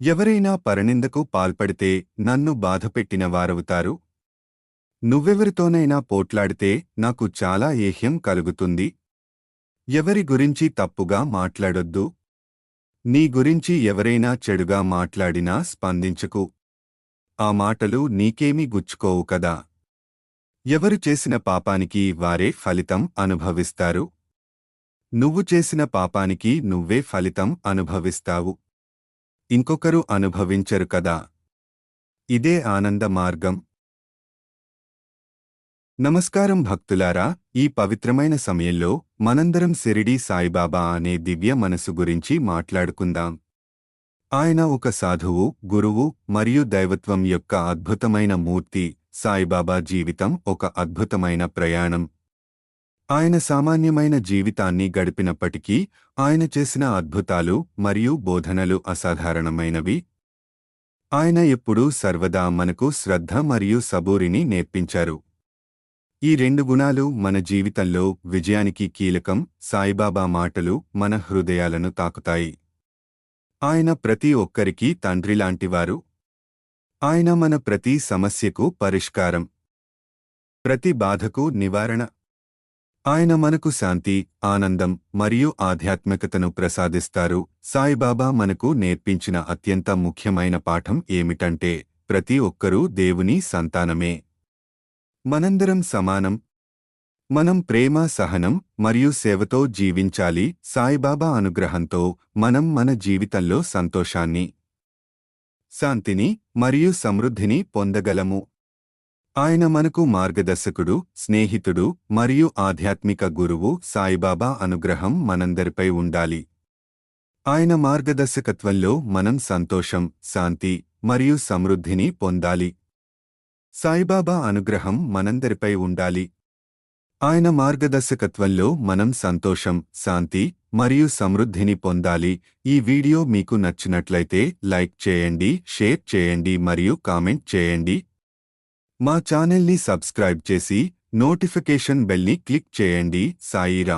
ఎవరైనా పరనిందకు పాల్పడితే నన్ను బాధపెట్టిన వారవుతారు నువ్వెవరితోనైనా పోట్లాడితే నాకు చాలా ఏహ్యం కలుగుతుంది. ఎవరి గురించి తప్పుగా మాట్లాడొద్దు. నీ గురించి ఎవరైనా చెడుగా మాట్లాడినా స్పందించకు. ఆ మాటలు నీకేమీ గుచ్చుకోవు కదా. ఎవరు చేసిన పాపానికి వారే ఫలితం అనుభవిస్తారు. నువ్వు చేసిన పాపానికి నువ్వే ఫలితం అనుభవిస్తావు. ఇంకొకరు అనుభవించరు కదా. ఇదే ఆనంద మార్గం. నమస్కారం భక్తులారా ఈ పవిత్రమైన సమయంలో మనందరం సిరిడీ సాయిబాబా అనే దివ్య మనసు గురించి మాట్లాడుకుందాం. ఆయన ఒక సాధువు గురువు మరియు దైవత్వం యొక్క అద్భుతమైన మూర్తి సాయిబాబా జీవితం ఒక అద్భుతమైన ప్రయాణం. ఆయన సామాన్యమైన జీవితాన్ని గడిపినప్పటికీ ఆయన చేసిన అద్భుతాలు మరియు బోధనలు అసాధారణమైనవి. ఆయన ఎప్పుడూ సర్వదా మనకు శ్రద్ధ మరియు సబూరిని నేర్పించారు. ఈ రెండు గుణాలు మన జీవితంలో విజయానికి కీలకం సాయిబాబా మాటలు మన హృదయాలను తాకుతాయి. ఆయన ప్రతి ఒక్కరికీ తండ్రిలాంటివారు ఆయన మన ప్రతి సమస్యకు పరిష్కారం. ప్రతి బాధకు నివారణ. ఆయన మనకు శాంతి ఆనందం మరియు ఆధ్యాత్మికతను ప్రసాదిస్తారు. సాయిబాబా మనకు నేర్పించిన అత్యంత ముఖ్యమైన పాఠం ఏమిటంటే ప్రతి ఒక్కరూ దేవుని సంతానమే. మనందరం సమానం. మనం ప్రేమ సహనం మరియు సేవతో జీవించాలి. సాయిబాబా అనుగ్రహంతో మనం మన జీవితంలో సంతోషాన్ని శాంతిని మరియు సమృద్ధిని పొందగలము. ఆయన మనకు మార్గదర్శకుడు స్నేహితుడు మరియు ఆధ్యాత్మిక గురువు సాయిబాబా అనుగ్రహం మనందరిపై ఉండాలి. ఆయన మార్గదర్శకత్వంలో మనం సంతోషం శాంతి మరియు సమృద్ధిని పొందాలి. సాయిబాబా అనుగ్రహం మనందరిపై ఉండాలి. ఆయన మార్గదర్శకత్వంలో మనం సంతోషం శాంతి మరియు సమృద్ధిని పొందాలి. ఈ వీడియో మీకు నచ్చినట్లయితే లైక్ చేయండి షేర్ చేయండి మరియు కామెంట్ చేయండి. మా ఛానల్ని సబ్స్క్రైబ్ చేసి నోటిఫికేషన్ బెల్ని క్లిక్ చేయండి. సాయిరా.